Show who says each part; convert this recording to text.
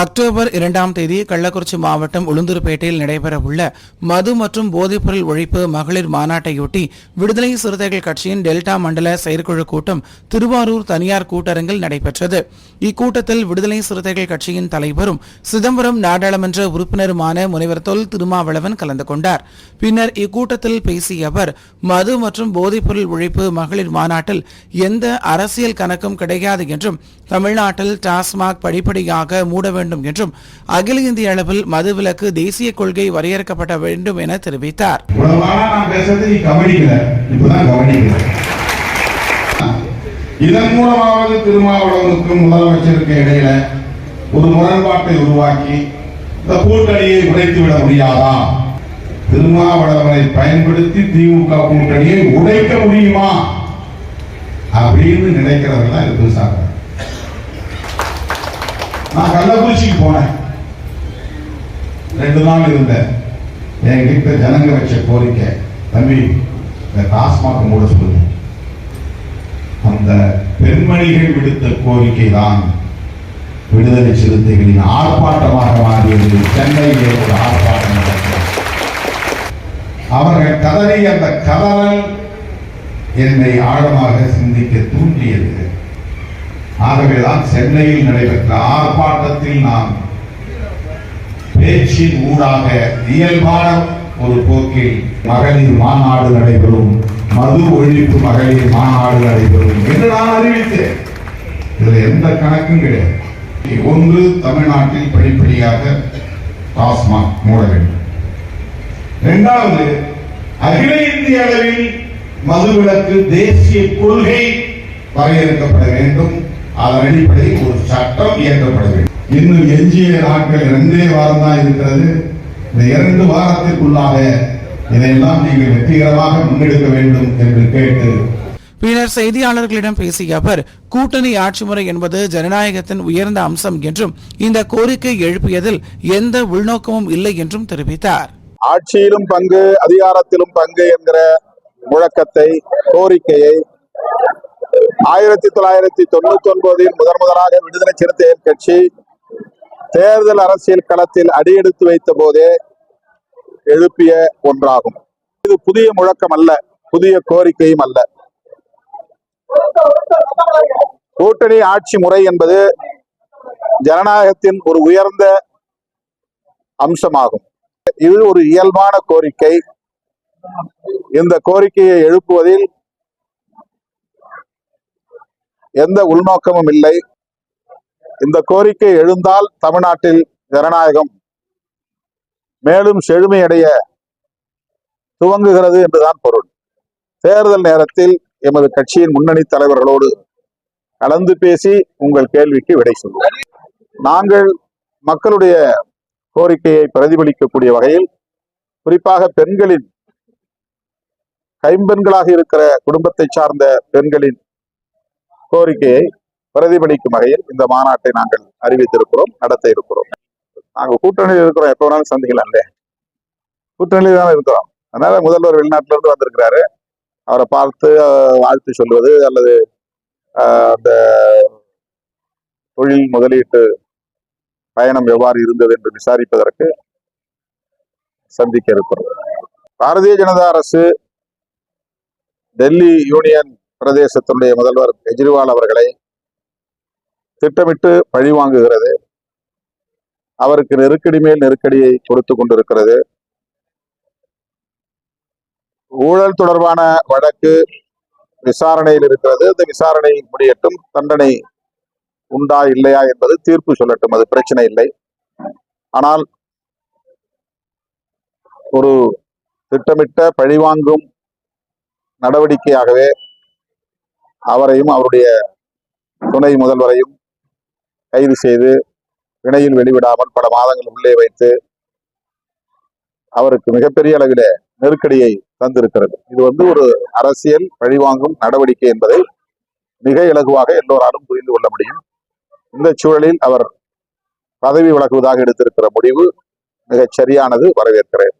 Speaker 1: October இரண்டாம் தேதி கள்ளக்குறிச்சி மாவட்டம் உளுந்தூர்பேட்டையில் நடைபெறவுள்ள மது மற்றும் போதைப்பொருள் ஒழிப்பு மகளிர் மாநாட்டையொட்டி விடுதலை சிறுத்தைகள் கட்சியின் டெல்டா மண்டல செயற்குழு கூட்டம் திருவாரூர் தனியார் கூட்டரங்கில் நடைபெற்றது இக்கூட்டத்தில் விடுதலை சிறுத்தைகள் கட்சியின் தலைவரும் சிதம்பரம் நாடாளுமன்ற உறுப்பினருமான முனைவர் தொல் திருமாவளவன் கலந்து கொண்டார் பின்னர் இக்கூட்டத்தில் பேசிய அவர் மது மற்றும் போதைப்பொருள் ஒழிப்பு மகளிர் மாநாட்டில் எந்த அரசியல் கணக்கும் கிடையாது என்றும் தமிழ்நாட்டில் டாஸ்மாக் படிப்படியாக மூட வேண்டும் என்றும் அகில இந்திய அளவில் மதுவிலக்கு தேசிய கொள்கை வரையறுக்கப்பட வேண்டும் என தெரிவித்தார்
Speaker 2: இதன் மூலமாவது திருமாவளவனுக்கும் முதலமைச்சருக்கு இடையில ஒரு முரண்பாட்டை உருவாக்கி இந்த கூட்டணியை உடைத்துவிட முடியாதா திருமாவளவனை பயன்படுத்தி திமுக கூட்டணியை உடைக்க முடியுமா அப்படின்னு நினைக்கிறவர்கள் தான் இது பெருசாக நான் கள்ளக்குறிச்சிக்கு போனேன் ரெண்டு நாள் இருந்தேன் கிட்ட ஜனங்க வச்ச கோரிக்கை தம்பி இந்த டாஸ்மாக மூட சொல்லுங்க அந்த பெண்மணிகள் விடுத்த கோரிக்கை தான் விடுதலை சிறுத்தைகளின் ஆர்ப்பாட்டமாக மாறியது சென்னையிலே ஒரு ஆர்ப்பாட்டம் நடக்கிறது அவர்கள் கதறி அந்த கதறல் என்னை ஆழமாக சிந்திக்க தூண்டியது ஆகவேதான் சென்னையில் நடைபெற்ற ஆர்ப்பாட்டத்தில் நாம் பேச்சின் ஊடாக இயல்பான ஒரு போக்கில் மகளிர் மாநாடு நடைபெறும் மது ஒழிப்பு மகளிர் மாநாடு நடைபெறும் என்று நான் அறிவித்தேன் இதுல எந்த கணக்கும் கிடையாது ஒன்று தமிழ்நாட்டில் படிப்படியாக டாஸ்மாக் மூட வேண்டும் இரண்டாவது அகில இந்திய அளவில் மதுவிலக்கு தேசிய கொள்கை வரையறுக்கப்பட வேண்டும் அதன் ஒரு சட்டம் வேண்டும் இன்னும் எஞ்சிய நாட்கள் இரண்டே வாரம் தான் இருக்கிறது இந்த இரண்டு வாரத்திற்குள்ளாக இதையெல்லாம் நீங்கள் வெற்றிகரமாக முன்னெடுக்க வேண்டும் என்று கேட்டு
Speaker 1: பின்னர் செய்தியாளர்களிடம் பேசிய அவர் கூட்டணி ஆட்சி முறை என்பது ஜனநாயகத்தின் உயர்ந்த அம்சம் என்றும் இந்த கோரிக்கை எழுப்பியதில் எந்த உள்நோக்கமும் இல்லை என்றும் தெரிவித்தார்
Speaker 3: ஆட்சியிலும் பங்கு அதிகாரத்திலும் பங்கு என்கிற முழக்கத்தை கோரிக்கையை ஆயிரத்தி தொள்ளாயிரத்தி தொண்ணூத்தி ஒன்பதில் முதன் முதலாக விடுதலை சிறுத்தைகள் கட்சி தேர்தல் அரசியல் களத்தில் அடியெடுத்து வைத்த போதே எழுப்பிய ஒன்றாகும் இது புதிய முழக்கம் அல்ல புதிய கோரிக்கையும் அல்ல கூட்டணி ஆட்சி முறை என்பது ஜனநாயகத்தின் ஒரு உயர்ந்த அம்சமாகும் இது ஒரு இயல்பான கோரிக்கை இந்த கோரிக்கையை எழுப்புவதில் எந்த உள்நோக்கமும் இல்லை இந்த கோரிக்கை எழுந்தால் தமிழ்நாட்டில் ஜனநாயகம் மேலும் செழுமையடைய துவங்குகிறது என்றுதான் பொருள் தேர்தல் நேரத்தில் எமது கட்சியின் முன்னணி தலைவர்களோடு கலந்து பேசி உங்கள் கேள்விக்கு விடை சொல்வோம் நாங்கள் மக்களுடைய கோரிக்கையை பிரதிபலிக்கக்கூடிய வகையில் குறிப்பாக பெண்களின் கைம்பெண்களாக இருக்கிற குடும்பத்தை சார்ந்த பெண்களின் கோரிக்கையை பிரதிபலிக்கும் வகையில் இந்த மாநாட்டை நாங்கள் அறிவித்திருக்கிறோம் நடத்த இருக்கிறோம் நாங்கள் கூட்டணியில் இருக்கிறோம் எப்போ வேணாலும் சந்திக்கலாம் கூட்டணியில் தான் இருக்கிறோம் அதனால முதல்வர் வெளிநாட்டில இருந்து வந்திருக்கிறாரு அவரை பார்த்து வாழ்த்து சொல்வது அல்லது அந்த தொழில் முதலீட்டு பயணம் எவ்வாறு இருந்தது என்று விசாரிப்பதற்கு சந்திக்க இருக்கிறது பாரதிய ஜனதா அரசு டெல்லி யூனியன் பிரதேசத்தினுடைய முதல்வர் கெஜ்ரிவால் அவர்களை திட்டமிட்டு பழிவாங்குகிறது அவருக்கு நெருக்கடி மேல் நெருக்கடியை கொடுத்து கொண்டிருக்கிறது ஊழல் தொடர்பான வழக்கு விசாரணையில் இருக்கிறது அந்த விசாரணை முடியட்டும் தண்டனை உண்டா இல்லையா என்பது தீர்ப்பு சொல்லட்டும் அது பிரச்சனை இல்லை ஆனால் ஒரு திட்டமிட்ட பழிவாங்கும் நடவடிக்கையாகவே அவரையும் அவருடைய துணை முதல்வரையும் கைது செய்து வினையில் வெளிவிடாமல் பல மாதங்கள் உள்ளே வைத்து அவருக்கு மிகப்பெரிய அளவில் நெருக்கடியை தந்திருக்கிறது இது வந்து ஒரு அரசியல் பழிவாங்கும் நடவடிக்கை என்பதை மிக இலகுவாக எல்லோராலும் புரிந்து கொள்ள முடியும் இந்த சூழலில் அவர் பதவி விலகுவதாக எடுத்திருக்கிற முடிவு மிகச் சரியானது வரவேற்கிறேன்